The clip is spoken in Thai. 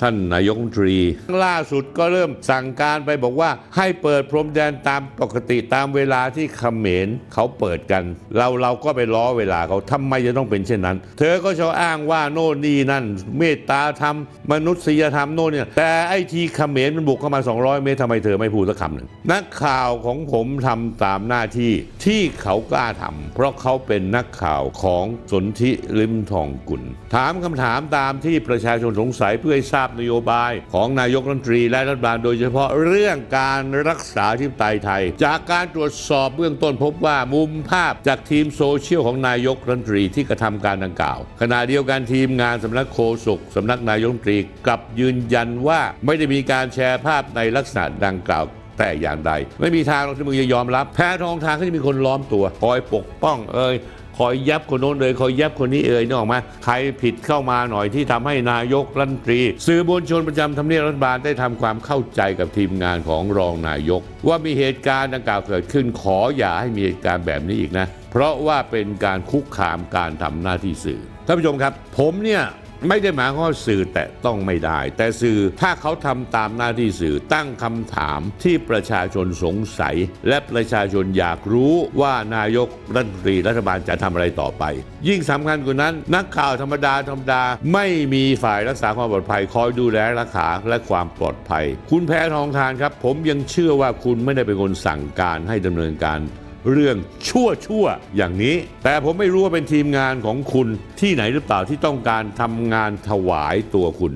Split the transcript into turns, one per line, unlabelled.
ท่านนายกรัฐมนตรี ล่าสุดก็เริ่มสั่งการไปบอกว่า ให้เปิดพรมแดนตามปกติตามเวลาที่เขมรเขาเปิดกัน เราเราก็ไปล้อเวลาเขาทำไมจะต้องเป็นเช่นนั้น เธอก็ชอบอ้างว่าโน่นนี่นั่น เมตตาธรรม มนุษยธรรมโน่นเนี่ยแต่ไอ้ทีเขมรมันบุกเข้ามา 200 เมตรทำไมเธอไม่พูดสักคำหนึ่งนักข่าวของผมทำตามหน้าที่ที่เขากล้าทำเพราะเขาเป็นนักข่าวของสนธิลิมทองกุลถามคำถามตามที่ประชาชนสงสัยเพื่อให้ทราบนโยบายของนายกรัฐมนตรีและรัฐบาลโดยเฉพาะเรื่องการรักษาธิปไตยไทย จากการตรวจสอบเบื้องต้นพบว่ามุมภาพจากทีมโซเชียลของนายกรัฐมนตรีที่กระทำการดังกล่าว ขณะเดียวกันทีมงานสำนักโฆษกสำนักนายกรัฐมนตรีกลับยืนยันว่าไม่ได้มีการแชร์ภาพในลักษณะดังกล่าว แต่อย่างใด ไม่มีทางหรอกที่มึงจะยอมรับ แพ้ทองทางก็จะมีคนล้อมตัว คอยปกป้องเอ่ยคอยยับคนโน้นเลยคอยยับคนนี้เอ่ยนึกออกไหมใครผิดเข้ามาหน่อยที่ทำให้นายกรัฐมนตรี สื่อมวลชนประจำทำเนียบรัฐบาลได้ทำความเข้าใจกับทีมงานของรองนายก ว่ามีเหตุการณ์ดังกล่าวเกิดขึ้นขออย่าให้มีเหตุการณ์แบบนี้อีกนะ เพราะว่าเป็นการคุกคามการทำหน้าที่สื่อท่านผู้ชมครับ ผมเนี่ย ไม่ได้หมายความว่าสื่อแต่ต้องไม่ได้ แต่สื่อถ้าเขาทำตามหน้าที่สื่อตั้งคำถามที่ประชาชนสงสัย และประชาชนอยากรู้ว่านายกรัฐมนตรีรัฐบาลจะทำอะไรต่อไป ยิ่งสำคัญกว่านั้น นักข่าวธรรมดาธรรมดา ไม่มีฝ่ายรักษาความปลอดภัยคอยดูแลรักษาและความปลอดภัย คุณแพ้ทองทานครับ ผมยังเชื่อว่าคุณไม่ได้เป็นคนสั่งการให้ดำเนินการ เรื่องชั่วชั่วอย่างนี้ แต่ผมไม่รู้ว่าเป็นทีมงานของคุณที่ไหนหรือเปล่าที่ต้องการทำงานถวายตัวคุณ